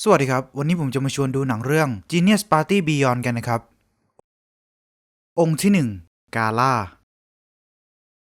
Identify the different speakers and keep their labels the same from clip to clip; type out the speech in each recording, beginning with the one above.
Speaker 1: สวัสดีครับ วันนี้ผมจะมาชวนดูหนังเรื่อง Genius Party Beyond กันนะครับ องค์ที่ 1 กาล่า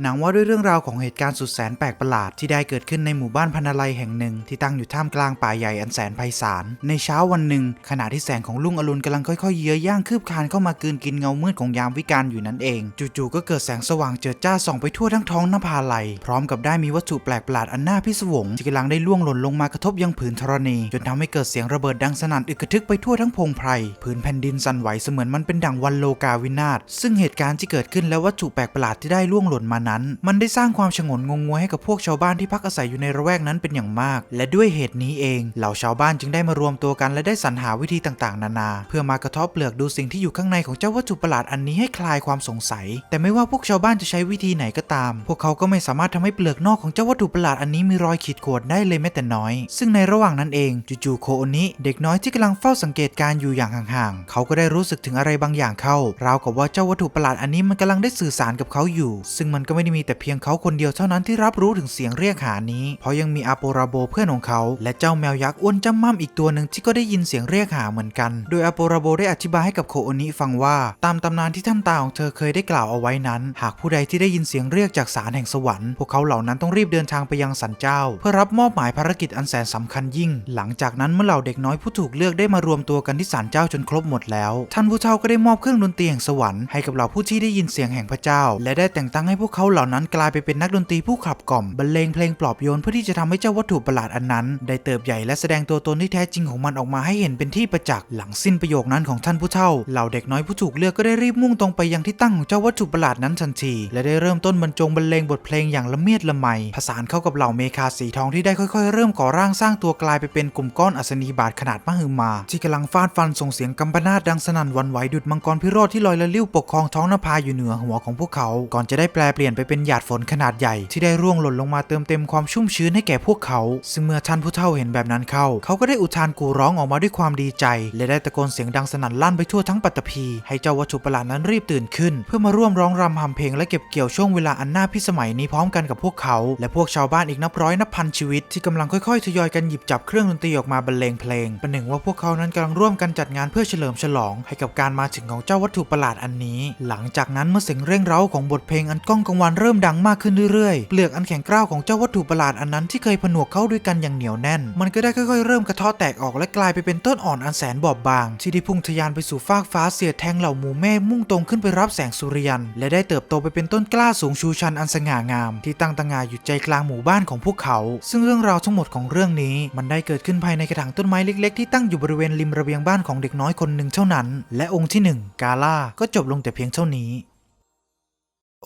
Speaker 1: หนังว่าด้วยเรื่องราวของเหตุการณ์สุดแสนแปลกประหลาดที่ได้เกิดขึ้นในหมู่บ้านพันาลัยแห่งหนึ่งที่ตั้งอยู่ท่ามกลางป่าใหญ่อันแสนไพศาล ในเช้าวันหนึ่ง ขณะที่แสงของลุ่งอรุณกำลังค่อยๆเยื้อย่างคืบคลานเข้ามากลืนกินเงามืดของยามวิกาลอยู่นั่นเอง จู่ๆก็เกิดแสงสว่างเจิดจ้าส่องไปทั่วทั้งท้องนภาลัย พร้อมกับได้มีวัตถุแปลกประหลาดอันน่าพิศวงที่กำลังได้ล่วงหล่นลงมากระทบยังผืนธรณี จนทำให้เกิดเสียงระเบิดดังสนั่นอึกกระทึกไปทั่วทั้งพงไพรผืนแผ่นดินสั่นไหวเสมือนมันเป็นดั่งวันโลกาวินาศซึ่งเหตุการณ์ที่เกิดขึ้นและวัตถุแปลกประหลาดที่ได้ล่วงหล่นมานั้น มันได้สร้างความฉงนงงงวยให้กับพวกชาวบ้านที่พักอาศัยอยู่ในระแวกนั้นเป็นอย่างมาก และด้วยเหตุนี้เองเหล่าชาวบ้านจึงได้มารวมตัวกันและได้สรรหาวิธีต่างๆ นานา เพื่อมากระทบเปลือกดูสิ่งที่อยู่ข้างในของเจ้าวัตถุประหลาดอันนี้ให้คลายความสงสัย แต่ไม่ว่าพวกชาวบ้านจะใช้วิธีไหนก็ตาม พวกเขาก็ไม่สามารถทำให้เปลือกนอกของเจ้าวัตถุประหลาดอันนี้มีรอยขีดข่วนได้เลยแม้แต่น้อย ซึ่งในระหว่างนั้นเองจู่ๆโคโอนิเด็กน้อยที่กำลังเฝ้าสังเกตการอยู่อย่างห่างๆ เขาก็ได้รู้สึกถึงอะไรบางอย่างเข้าราวกับว่าเจ้าวัตถุประหลาดอันนี้มันกำลังได้สื่อสารกับเขาอยู่ ซึ่งมันก็ไม่ได้มีแต่เพียงเขาคนเดียวเท่านั้นที่รับรู้ถึงเสียงเรียกหานี้ เพราะยังมีอาโปราโบเพื่อนของเขา และเจ้าแมวยักษ์อ้วนจำม่ำอีกตัวหนึ่งที่ก็ได้ยินเสียงเรียกหาเหมือนกัน โดยอาโปราโบได้อธิบายให้กับโคโอนิฟังว่า ตามตำนานที่ท่านตาของเธอเคยได้กล่าวเอาไว้นั้น หากผู้ใดที่ได้ยินเสียงเรียกจากสารแห่งสวรรค์พวกเขาเหล่านั้นต้องรีบเดินทางไปยังสันเจ้า เพื่อรับมอบหมายภารกิจอันแสนสำคัญยิ่ง หลังจากนั้นเมื่อเหล่าเด็กน้อยผู้ถูกเลือกได้มารวมตัวกันที่ศาลเจ้าจนครบหมดแล้ว ท่านผู้เฒ่าก็ได้มอบเครื่องดนตรีแห่งสวรรค์ให้กับเหล่าผู้ที่ได้ยินเสียงแห่งพระเจ้า และได้แต่งตั้งให้พวกเขาเหล่านั้นกลายไปเป็นนักดนตรีผู้ขับกล่อมบรรเลงเพลงปลอบโยนเพื่อที่จะทำให้เจ้าวัตถุประหลาดอันนั้น ได้เติบใหญ่และแสดงตัวตนที่แท้จริงของมันออกมาให้เห็นเป็นที่ประจักษ์หลังสิ้นประโยคนั้นของท่านผู้เฒ่าเหล่าเด็กน้อยผู้ถูกเลือกก็ได้รีบมุ่งตรงไปยังที่ตั้งของเจ้าวัตถุประหลาดนั้นทันที และได้เริ่มต้นบรรจงบรรเลงบทเพลงอย่างละเมียดละไมผสานเข้ากับเหล่าเมคาสีทองที่ได้ค่อย ๆ เริ่มก่อร่างสร้างตัวกลายไปเป็นกลุ่มก้อนอัศนีบาทขนาดมหึมา ที่กำลังฟาดฟันส่งเสียงกำปนาตดังสนั่นวันไหวดุดมังกรพิโรธที่ลอยละลิ้วปกครองท้องนภาอยู่เหนือหัวของพวกเขาก่อนจะได้แปลเปลี่ยนไปเป็นหยาดฝนขนาดใหญ่ที่ได้ร่วงหล่นลงมาเติมเต็มความชุ่มชื้นให้แก่พวกเขา ซึ่งเมื่อท่านผู้เฒ่าเห็นแบบนั้นเข้า เขาก็ได้อุทานกูร้องออกมาด้วยความดีใจ และได้ตะโกนเสียงดังสนั่นลั่นไปทั่วทั้งปัตตภีให้เจ้าวัตถุประหลาดนั้นรีบตื่นขึ้น เพื่อมาร่วมร้องรำทำเพลงและเก็บเกี่ยวช่วงเวลาอันน่าพิสมัยนี้พร้อมกันกับพวกเขา และพวกชาวบ้านอีกนับร้อยนับพันชีวิตที่กำลังค่อยๆทยอยกันหยิบจับเครื่องดนตรีออกมาบรรเลงเพลงประหนึ่งว่าพวกเขานั้นกำลังร่วมกันจัดงานเพื่อเฉลิมฉลอง ให้กับการมาถึงของเจ้าวัตถุประหลาดอันนี้ หลังจากนั้นเมื่อเสียงเร่งเร้าของบทเพลงอันก้องกังวานเริ่มดังมากขึ้นเรื่อยๆ เปลือกอันแข็งกร้าวของเจ้าวัตถุประหลาดอันนั้นที่เคยผนวกเข้าด้วยกันอย่างเหนียวแน่น มันก็ได้ค่อยๆ เริ่มกระเทาะแตกออกและกลายไปเป็นต้นอ่อนอันแสนบอบบาง ที่ได้พุ่งทะยานไปสู่ฟากฟ้าเสียดแทงเหล่าหมูเมฆมุ่งตรงขึ้นไปรับแสงสุริยัน และได้เติบโตไปเป็นต้นกล้าสูงชูชันอันสง่างาม ที่ตั้งตระหง่านอยู่ใจกลางหมู่บ้านของพวกเขา ซึ่งเรื่องราวทั้งหมดของเรื่องนี้ มันได้เกิดขึ้นภายในกระถางต้นไม้เล็ก ๆ ที่ตั้งอยู่บริเวณริมระเบียงบ้านของเด็กน้อยคนหนึ่งเท่านั้น และองค์ที่หนึ่งกาล่าก็จบลงแต่เพียงเท่านี้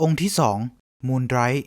Speaker 1: องค์ที่สองมูนไรท์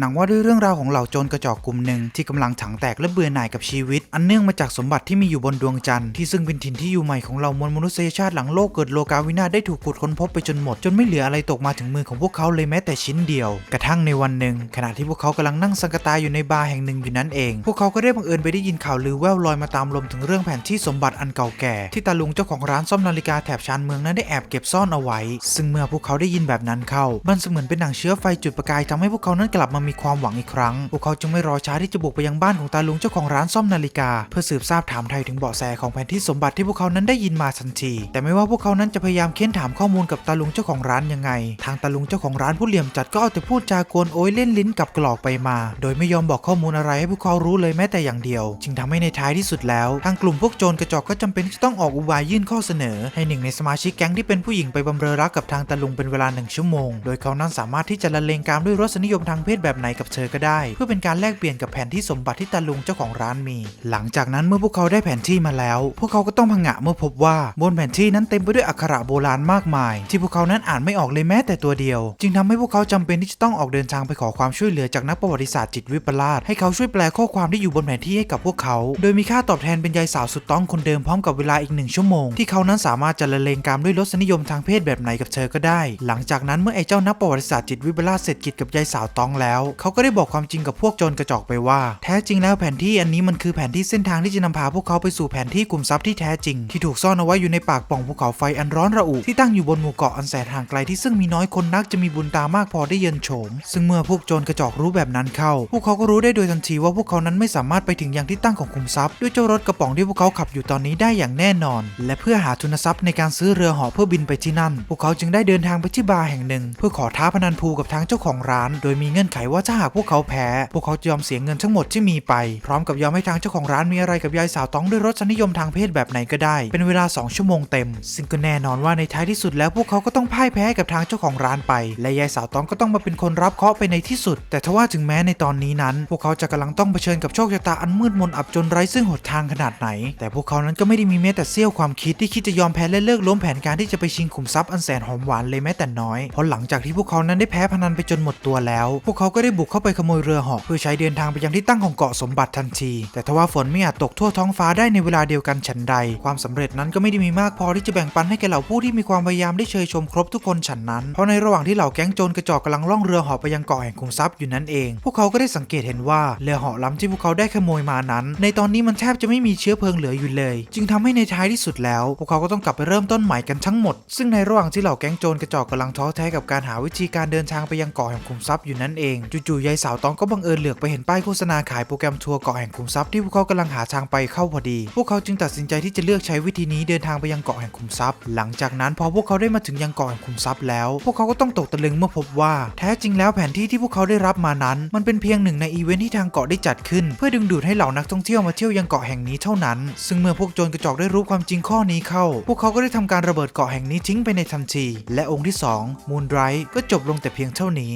Speaker 1: หนังว่าด้วยเรื่องราวของเหล่าโจรกระจอกกลุ่มหนึ่งที่กำลังถังแตกและเบื่อหน่ายกับชีวิต อันเนื่องมาจากสมบัติที่มีอยู่บนดวงจันทร์ที่ซึ่งเป็นถิ่นที่อยู่ใหม่ของเหล่ามวลมนุษยชาติหลังโลกเกิดโลกาวินาศได้ถูกขุดค้นพบไปจนหมด จนไม่เหลืออะไรตกมาถึงมือของพวกเขาเลยแม้แต่ชิ้นเดียว กระทั่งในวันหนึ่ง ขณะที่พวกเขากำลังนั่งสังกตายอยู่ในบาร์แห่งหนึ่งอยู่นั้นเอง พวกเขาก็ได้บังเอิญไปได้ยินข่าวลือแว่วลอยมาตามลมถึงเรื่องแผนที่สมบัติอันเก่าแก่ ที่ตาลุงเจ้าของร้านซ่อมนาฬิกาแถบชานเมืองนั้นได้แอบเก็บซ่อนเอาไว้ ซึ่งเมื่อพวกเขาได้ยินแบบนั้นเข้ามันเสมือนเป็นหนังเชื้อไฟจุดประกายทำให้พวกเขานั้นกลับมามีีความหวังอีกครั้ง พวกเขาจึงไม่รอช้าที่จะบุกไปยังบ้านของตาลุงเจ้าของร้านซ่อมนาฬิกา เพื่อสืบทราบถามไทยถึงเบาะแสของแผนที่สมบัติที่พวกเขานั้นได้ยินมาทันที แต่ไม่ว่าพวกเขานั้นจะพยายามเค้นถามข้อมูลกับตาลุงเจ้าของร้านยังไง ทางตาลุงเจ้าของร้านผู้เหลี่ยมจัดก็เอาแต่พูดจากวนโอยเล่นลิ้นกับกรอกไปมา โดยไม่ยอมบอกข้อมูลอะไรให้พวกเขารู้เลยแม้แต่อย่างเดียว จึงทำให้ในท้ายที่สุดแล้ว ทางกลุ่มพวกโจรกระจอกก็จำเป็นที่จะต้องออกอุบายยื่นข้อเสนอ ให้หนึ่งในสมาชิกแก๊งที่เป็นผู้หญิงไปบำเรอรักกับทางตาลุงเป็นเวลาหนึ่งชั่วโมง โดยเขานั้นสามารถที่จะละเลงกามด้วยรสนิยมทางเพศแบบไหนกับเธอก็ได้ เพื่อเป็นการแลกเปลี่ยนกับแผนที่สมบัติที่ตาลุงเจ้าของร้านมี หลังจากนั้นเมื่อพวกเขาได้แผนที่มาแล้ว พวกเขาก็ต้องพังงะเมื่อพบว่าบนแผนที่นั้นเต็มไปด้วยอักขระโบราณมากมาย ที่พวกเขานั้นอ่านไม่ออกเลยแม้แต่ตัวเดียว จึงทำให้พวกเขาจำเป็นที่จะต้องออกเดินทางไปขอความช่วยเหลือจากนักประวัติศาสตร์จิตวิปลาสให้เขาช่วยแปลข้อความที่อยู่บนแผนที่ให้กับพวกเขา โดยมีค่าตอบแทนเป็นยายสาวสุดต้องคนเดิมพร้อมกับเวลาอีกหนึ่งชั่วโมงที่เขานั้นสามารถจะละเลงกามด้วยรสนิยมทางเพศแบบไหนกับเธอก็ได้ หลังจากนั้นเมื่อไอ้เจ้านักประวัติศาสตร์จิตวิปลาสเสร็จกิจกับยายสาวต้องแล้วเขาก็ได้บอกความจริงกับพวกโจรกระจอกไปว่า แท้จริงแล้วแผนที่อันนี้มันคือแผนที่เส้นทางที่จะนำพาพวกเขาไปสู่แผนที่กลุ่มทรัพย์ที่แท้จริง ที่ถูกซ่อนเอาไว้อยู่ในปากป่องภูเขาไฟอันร้อนระอุที่ตั้งอยู่บนหมู่เกาะอันแสนห่างไกลที่ซึ่งมีน้อยคนนักจะมีบุญตามากพอได้เยินโฉม ซึ่งเมื่อพวกโจรกระจอกรู้แบบนั้นเข้า พวกเขาก็รู้ได้โดยทันทีว่าพวกเขานั้นไม่สามารถไปถึงยังที่ตั้งของคุมทรัพย์ด้วยเจ้ารถกระป๋องที่พวกเขาขับอยู่ตอนนี้ได้อย่างแน่นอน และเพื่อหาทุนทรัพย์ในการซื้อเรือหาะเพื่อบินไปที่นั่น พวกเขาจึงได้เดินทางไปที่บาร์แห่งหนึ่ง เพื่อขอท้าพนันพูกับทางเจ้าของร้าน โดยมีเงื่อนไขว่าถ้าหากพวกเขาแพ้ พวกเขาจะยอมเสียเงินทั้งหมดที่มีไป พร้อมกับยอมให้ทางเจ้าของร้านมีอะไรกับยายสาวต้องด้วยรสนิยมทางเพศแบบไหนก็ได้ เป็นเวลา 2 ชั่วโมงเต็ม ซึ่งก็แน่นอนว่าในท้ายที่สุดแล้วพวกเขาก็ต้องพ่ายแพ้กับทางเจ้าของร้านไป และยายสาวต้องก็ต้องมาเป็นคนรับเคราะห์ไปในที่สุด แต่ทว่าถึงแม้ในตอนนี้นั้น พวกเขาจะกำลังต้องเผชิญกับโชคชะตาอันมืดมนอับจนไร้ซึ่งหนทางขนาดไหน แต่พวกเขานั้นก็ไม่ได้มีแม้แต่เสี้ยวความคิดที่คิดจะยอมแพ้และเลิกล้มแผนการที่จะไปชิงขุมทรัพย์อันแสนหอมหวานเลยแม้แต่น้อยเพราะหลังจากที่พวกเขานั้นได้แพ้พนันไปจนหมดตัวแล้ว พวกเขาก็ได้บุกเข้าไปขโมยเรือหาะเพื่อใช้เดินทางไปยังที่ตั้งของเกาะสมบัติทันที แต่ทว่าฝนไม่อาจตกทั่วท้องฟ้าได้ในเวลาเดียวกันฉันใด ความสำเร็จนั้นก็ไม่ได้มีมากพอที่จะแบ่งปันให้แก่เหล่าผู้ที่มีความพยายามได้เชยชมครบทุกคนฉันนั้น เพราะในระหว่างที่เหล่าแก๊งโจรกระจอกกำลังล่องเรือหาะไปยังเกาะแห่งคุมทรัพย์อยู่นั่นเอง พวกเขาก็ได้สังเกตเห็นว่าเรือหาะลำที่พวกเขาได้ขโมยมานั้น ในตอนนี้มันแทบจะไม่มีเชื้อเพลิงเหลืออยู่เลย จึงทำให้ในท้ายที่สุดแล้ว พวกเขาก็ต้องกลับไปเริ่มต้นใหม่กันทั้งหมด ซึ่งในระหว่างที่เหล่าแก๊งโจรกระจอกกำลังท้อแท้กับการหาวิธีการเดินทางไปยังเกาะแห่งคุมทรัพย์อยู่นั่นเองจู่ๆยายสาวตองก็บังเอิญเหลือบไปเห็นป้ายโฆษณาขายโปรแกรมทัวร์เกาะแห่งคุมทรัพย์ที่พวกเขากำลังหาทางไปเข้าพอดี พวกเขาจึงตัดสินใจที่จะเลือกใช้วิธีนี้เดินทางไปยังเกาะแห่งคุมทรัพย์ หลังจากนั้นพอพวกเขาได้มาถึงยังเกาะแห่งคุมทรัพย์แล้ว พวกเขาก็ต้องตกตะลึงเมื่อพบว่า แท้จริงแล้วแผนที่ที่พวกเขาได้รับมานั้น มันเป็นเพียงหนึ่งในอีเวนท์ที่ทางเกาะได้จัดขึ้น เพื่อดึงดูดให้เหล่านักท่องเที่ยวมาเที่ยวยังเกาะแห่งนี้เท่านั้น ซึ่งเมื่อพวกโจรกระจอกได้รู้ความจริงข้อนี้เข้า พวกเขาก็ได้ทำการระเบิดเกาะแห่งนี้ทิ้งไปในทันที และองค์ที่ 2 มูนไรท์ก็จบลงแต่เพียงเท่านี้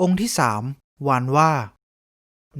Speaker 1: องค์ที่สามวานว่า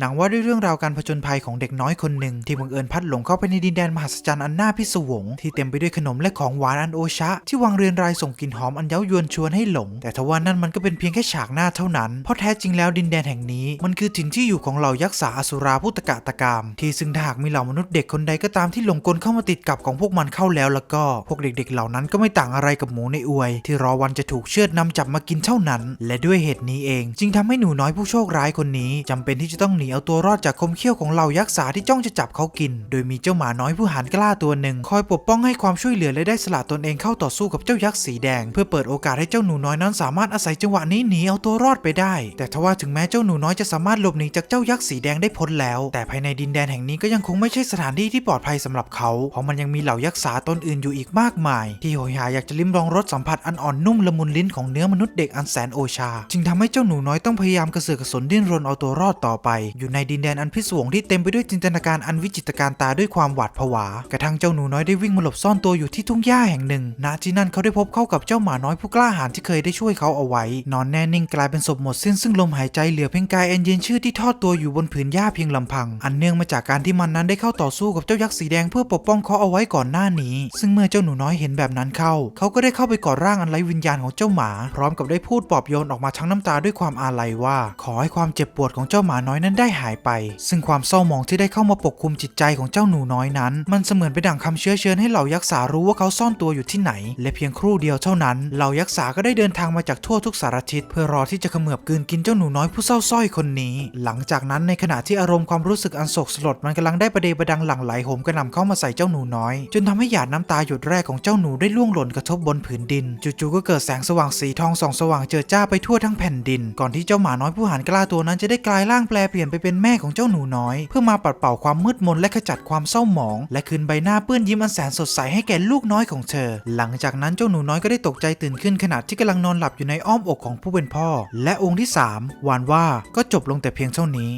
Speaker 1: หนังว่าด้วยเรื่องราวการผจญภัยของเด็กน้อยคนหนึ่งที่บังเอิญพัดหลงเข้าไปในดินแดนมหัศจรรย์อันน่าพิศวง ที่เต็มไปด้วยขนมและของหวานอันโอชะ ที่วางเรียนรายส่งกลิ่นหอมอันเย้ายวนชวนให้หลง แต่ทว่านั่นมันก็เป็นเพียงแค่ฉากหน้าเท่านั้น เพราะแท้จริงแล้วดินแดนแห่งนี้ มันคือถิ่นที่อยู่ของเหล่ายักษ์สาอสุราผู้ตะกะตะกาม ที่ซึ่งถ้าหากมีเหล่ามนุษย์เด็กคนใดก็ตามที่หลงกลเข้ามาติดกับของพวกมันเข้าแล้วแล้วก็พวกเด็กๆ เหล่านั้นก็ไม่ต่างอะไรกับหมูในอวย ที่รอวันจะถูกเชือดนำจับมากินเท่านั้น และด้วยเหตุนี้เอง จึงทำให้หนูน้อยผู้โชคร้ายคนนี้จำเป็นที่จะต้องหนีเอาตัวรอดจากคมเขี้ยวของเหล่ายักษ์สาที่จ้องจะจับเขากิน โดยมีเจ้าหมาน้อยผู้หานกล้าตัวหนึ่ง คอยปกป้องให้ความช่วยเหลือและได้สละตนเองเข้าต่อสู้กับเจ้ายักษ์สีแดง เพื่อเปิดโอกาสให้เจ้าหนูน้อยนั้นสามารถอาศัยจังหวะนี้หนีเอาตัวรอดไปได้ แต่ทว่าถึงแม้เจ้าหนูน้อยจะสามารถหลบหนีจากเจ้ายักษ์สีแดงได้พ้นแล้ว แต่ภายในดินแดนแห่งนี้ก็ยังคงไม่ใช่สถานที่ที่ปลอดภัยสำหรับเขาเพราะมันยังมีเหล่ายักษ์สาตนอื่นอยู่อีกมากมาย ที่โหยหาอยากจะลิ้มลองรสสัมผัสอันอ่อนนุ่มละมุนลิ้นของเนื้อมนุษย์เด็กอันแสนโอชา จึงทำให้เจ้าหนูน้อยต้องพยายามกระเสือกกระสนดิ้นรนเอาตัวรอดต่อไปอยู่ในดินแดนอันพิศวงที่เต็มไปด้วยจินตนาการอันวิจิตรการตาด้วยความหวาดผวา กระทั่งเจ้าหนูน้อยได้วิ่งมาหลบซ่อนตัวอยู่ที่ทุ่งหญ้าแห่งหนึ่ง ณ ที่นั่นเขาได้พบเข้ากับเจ้าหมาน้อยผู้กล้าหาญที่เคยได้ช่วยเขาเอาไว้ นอนแน่นิ่งกลายเป็นศพหมดสิ้นซึ่งลมหายใจเหลือเพียงกายอันเย็นชื่อที่ทอดตัวอยู่บนผืนหญ้าเพียงลำพัง อันเนื่องมาจากการที่มันนั้นได้เข้าต่อสู้กับเจ้ายักษ์สีแดงเพื่อปกป้องเขาเอาไว้ก่อนหน้านี้ ซึ่งเมื่อเจ้าหนูน้อยเห็นแบบนั้นเข้า เขาก็ได้เข้าไปกอดร่างอันไร้วิญญาณของเจ้าหมา พร้อมกับได้พูดปลอบโยนออกมาทั้งน้ำตาด้วยความอาลัยว่า ขอให้ความเจ็บปวดของเจ้าหมาน้อยนั้นได้หายไป ซึ่งความเศร้าหมองที่ได้เข้ามาปกคลุมจิตใจของเจ้าหนูน้อยนั้น มันเสมือนเป็นดั่งคำเชื้อเชิญให้เหล่ายักษ์สารู้ว่าเขาซ่อนตัวอยู่ที่ไหน และเพียงครู่เดียวเท่านั้นเหล่ายักษ์สาก็ได้เดินทางมาจากทั่วทุกสารทิศเพื่อรอที่จะเขมือบกืนกินเจ้าหนูน้อยผู้เศร้าส้อยคนนี้ หลังจากนั้นในขณะที่อารมณ์ความรู้สึกอันโศกสลดมันกำลังได้ประเดประดังหลั่งไหลโหมกระหน่ำเข้ามาใส่เจ้าหนูน้อย จนทำให้หยาดน้ำตาหยดแรกของเจ้าหนูได้ล่วงหล่นกระทบบนผืนดินจู่ๆก็เกิดแสงสว่างสีทองส่องสว่างเจิดจ้าไปทั่วทั้งแผ่นดิน ก่อนที่เจ้าหมาน้อยผู้หานกล้าตัวนั้นจะได้กลายร่างแปลเปลี่ยนไปเป็นแม่ของเจ้าหนูน้อย เพื่อมาปัดเป่าความมืดมนและขจัดความเศร้าหมอง และคืนใบหน้าเปื้อนยิ้มอันแสนสดใสให้แก่ลูกน้อยของเธอ หลังจากนั้นเจ้าหนูน้อยก็ได้ตกใจตื่นขึ้นขณะที่กำลังนอนหลับอยู่ในอ้อมอกของผู้เป็นพ่อ และองค์ที่สามวานว่าก็จบลงแต่เพียงเท่านี้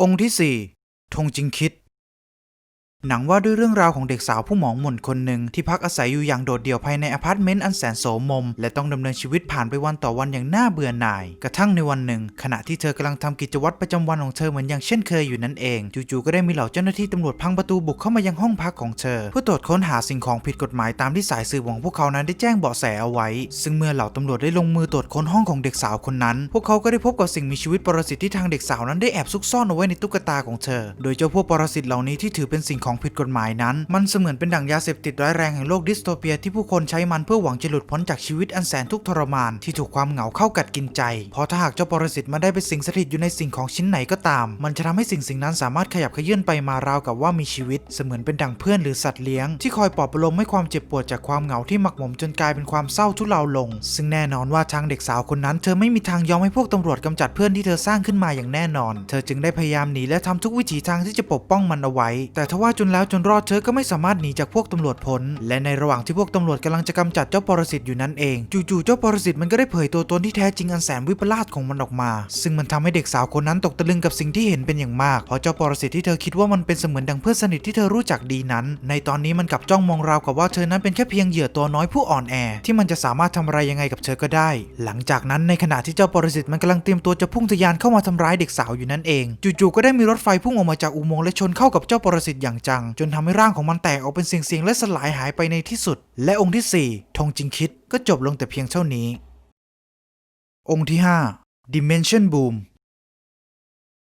Speaker 1: องค์ที่สี่ธงจิงคิด หนังว่าด้วยเรื่องราวของเด็กสาวผู้หมองหม่นคนหนึ่งที่พักอาศัยอยู่อย่างโดดเดี่ยวภายในอพาร์ตเมนต์อันแสนโสมม และต้องดำเนินชีวิตผ่านไปวันต่อวันอย่างน่าเบื่อหน่าย กระทั่งในวันหนึ่ง ขณะที่เธอกำลังทำกิจวัตรประจำวันของเธอเหมือนอย่างเช่นเคยอยู่นั่นเองจู่ๆก็ได้มีเหล่าเจ้าหน้าที่ตำรวจพังประตูบุกเข้ามายังห้องพักของเธอ เพื่อตรวจค้นหาสิ่งของผิดกฎหมายตามที่สายสืบของพวกเขานั้นได้แจ้งเบาะแสเอาไว้ ซึ่งเมื่อเหล่าตำรวจได้ลงมือตรวจค้นห้องของเด็กสาวคนนั้น พวกเขาก็ได้พบกับสิ่งมีชีวิตปรสิตที่ทางเด็กสาวนั้นได้แอบซุกซ่อนเอาไว้ในตุ๊กตาของเธอ โดยเจ้าพวกปรสิตเหล่านี้ที่ถือเป็นสิ่งของของผิดกฎหมายนั้น มันเสมือนเป็นดั่งยาเสพติดร้ายแรงแห่งโลกดิสโทเปียที่ผู้คนใช้มันเพื่อหวังจะหลุดพ้นจากชีวิตอันแสนทุกข์ทรมานที่ถูกความเหงาเข้ากัดกินใจ เพราะถ้าหากเจ้าปรสิตมาได้ไปสิงสถิตอยู่ในสิ่งของชิ้นไหนก็ตาม มันจะทำให้สิ่งสิ่งนั้นสามารถขยับเขยื่อนไปมาราวกับว่ามีชีวิต เสมือนเป็นดั่งเพื่อนหรือสัตว์เลี้ยงที่คอยปลอบประโลมให้ความเจ็บปวดจากความเหงาที่หมักหมมจนกลายเป็นความเศร้าทุเลาลง ซึ่งแน่นอนว่าทางเด็กสาวคนนั้นเธอไม่มีทางยอมให้พวกตำรวจกำจัดเพื่อนที่เธอสร้างขึ้นมาอย่างแน่นอน เธอจึงได้พยายามหนีและทำทุกวิถีทางที่จะปกป้องมันเอาไว้ แต่ทว่าจนแล้วจนรอดเธอก็ไม่สามารถหนีจากพวกตำรวจพ้น และในระหว่างที่พวกตำรวจกำลังจะกำจัดเจ้าปรสิตอยู่นั้นเอง จู่ๆเจ้าปรสิตมันก็ได้เผยตัวตนที่แท้จริงอันแสนวิปลาสของมันออกมา ซึ่งมันทำให้เด็กสาวคนนั้นตกตะลึงกับสิ่งที่เห็นเป็นอย่างมาก เพราะเจ้าปรสิตที่เธอคิดว่ามันเป็นเสมือนดังเพื่อนสนิทที่เธอรู้จักดีนั้น ในตอนนี้มันกลับจ้องมองราวกับว่าเธอนั้นเป็นแค่เพียงเหยื่อตัวน้อยผู้อ่อนแอ ที่มันจะสามารถทำอะไรยังไงกับเธอก็ได้ หลังจากนั้นในขณะที่เจ้าปรสิตมันกำลังเตรียมตัวจะพุ่งทะยานเข้ามาทำร้ายเด็กสาวอยู่นั่นเอง จู่ๆก็ได้มีรถไฟพุ่งออกมาจากอุโมงค์และชนเข้ากับเจ้าปรสิตอย่างจัง จนทำให้ร่างของมันแตกออกเป็นเสียงๆและสลายหายไปในที่สุด และองค์ที่สี่ธงจิงคิดก็จบลงแต่เพียงเท่านี้ องค์ที่ 5 Dimension Boom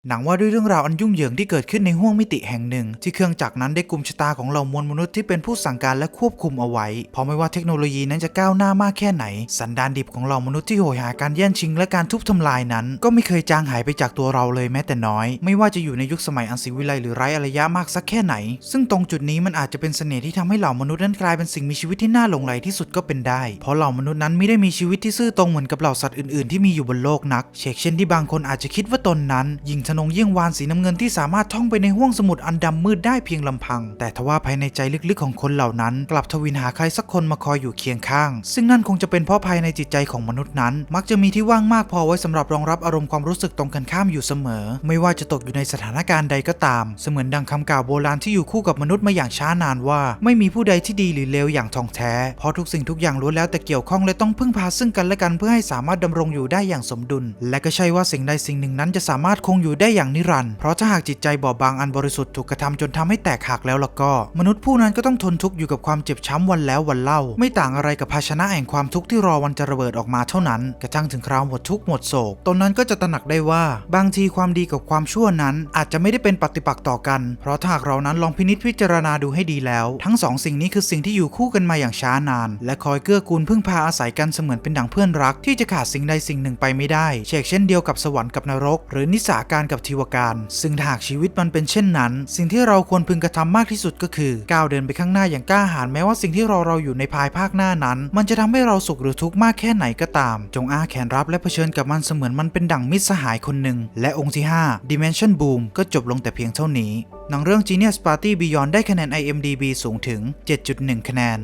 Speaker 1: หนังว่าด้วยเรื่องราวอันยุ่งเหยิงที่เกิดขึ้นในห้วงมิติแห่งหนึ่ง ที่เครื่องจักรนั้นได้กลุ่มชะตาของเหล่ามวลมนุษย์ที่เป็นผู้สั่งการและควบคุมเอาไว้ เพราะไม่ว่าเทคโนโลยีนั้นจะก้าวหน้ามากแค่ไหน สันดานดิบของเหล่ามนุษย์ที่โหยหาการแย่งชิงและการทุบทำลายนั้น ก็ไม่เคยจางหายไปจากตัวเราเลยแม้แต่น้อย ไม่ว่าจะอยู่ในยุคสมัยอันศิวิไลหรือไร้อารยะมากสักแค่ไหน ซึ่งตรงจุดนี้มันอาจจะเป็นเสน่ห์ที่ทำให้เหล่ามนุษย์นั้นกลายเป็นสิ่งมีชีวิตที่น่าหลงใหลที่สุดก็เป็นได้ เพราะเหล่ามนุษย์นั้นไม่ได้มีชีวิตที่ซื่อตรงเหมือนกับเหล่าสัตว์อื่นๆ ที่มีอยู่บนโลกนักเช่นที่บางคนอาจจะคิดว่าตนนั้นยิงทนงเยี่ยงวานสีน้ำเงินที่สามารถท่องไปในห้วงสมุทรอันดำมืดได้เพียงลำพัง แต่ทว่าภายในใจลึกๆของคนเหล่านั้น กลับทวินหาใครสักคนมาคอยอยู่เคียงข้าง ซึ่งนั่นคงจะเป็นเพราะภายในจิตใจของมนุษย์นั้น มักจะมีที่ว่างมากพอไว้สำหรับรองรับอารมณ์ความรู้สึกตรงกันข้ามอยู่เสมอ ไม่ว่าจะตกอยู่ในสถานการณ์ใดก็ตาม เสมือนดังคำกล่าวโบราณที่อยู่คู่กับมนุษย์มาอย่างช้านานว่า ไม่มีผู้ใดที่ดีหรือเลวอย่างทองแท้ เพราะทุกสิ่งทุกอย่างล้วนแล้วแต่เกี่ยวข้องและต้องพึ่งพาซึ่งกันและกันเพื่อให้สามารถดำรงอยู่ได้อย่างสมดุล และก็ใช่ว่าสิ่งใดสิ่งหนึ่งนั้นจะสามารถคงอยู่ได้ได้อย่างนิรันดร์เพราะถ้าหากจิตใจบอบบางอันบริสุทธิ์ถูกกระทำจนทำให้แตกหักแล้วล่ะก็ มนุษย์ผู้นั้นก็ต้องทนทุกข์อยู่กับความเจ็บช้ำวันแล้ววันเล่า ไม่ต่างอะไรกับภาชนะแห่งความทุกข์ที่รอวันจะระเบิดออกมาเท่านั้น กระทั่งถึงคราวหมดทุกข์หมดโศกตนนั้นก็จะตระหนักได้ว่า บางทีความดีกับความชั่วนั้นอาจจะไม่ได้เป็นปฏิปักษ์ต่อกัน เพราะถ้าหากเรานั้นลองพินิจพิจารณาดูให้ดีแล้ว ทั้งสองสิ่งนี้คือสิ่งที่อยู่คู่กันมาอย่างช้านาน และคอยเกื้อกูลพึ่งพาอาศัยกันเสมือนเป็นดั่งเพื่อนรัก ที่จะขาดสิ่งใดสิ่งหนึ่งไปไม่ได้เช่นเช่นเดียวกับสวรรค์กับนรก หรือนิสาการกับทิวการ ซึ่งหากชีวิตมันเป็นเช่นนั้น สิ่งที่เราควรพึงกระทำมากที่สุดก็คือก้าวเดินไปข้างหน้าอย่างกล้าหาญแม้ว่าสิ่งที่รอเราอยู่ในภายภาคหน้านั้น มันจะทำให้เราสุขหรือทุกข์มากแค่ไหนก็ตาม จงอ้าแขนรับและเผชิญกับมันเสมือนมันเป็นดั่งมิตรสหายคนหนึ่งและองค์ที่ 5 Dimension Boom ก็จบลงแต่เพียงเท่านี้หนังเรื่อง Genius Party Beyond ได้คะแนน IMDb สูงถึง 7.1 คะแนน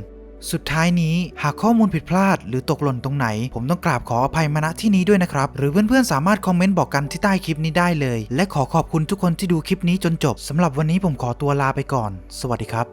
Speaker 1: สุดท้ายนี้หากข้อมูลผิดพลาด หรือตกหล่นตรงไหน ผมต้องกราบขออภัยมาณที่นี้ด้วยนะครับ หรือเพื่อนๆสามารถคอมเมนต์บอกกันที่ใต้คลิปนี้ได้เลย และขอขอบคุณทุกคนที่ดูคลิปนี้จนจบสำหรับวันนี้ผมขอตัวลาไปก่อน สวัสดีครับ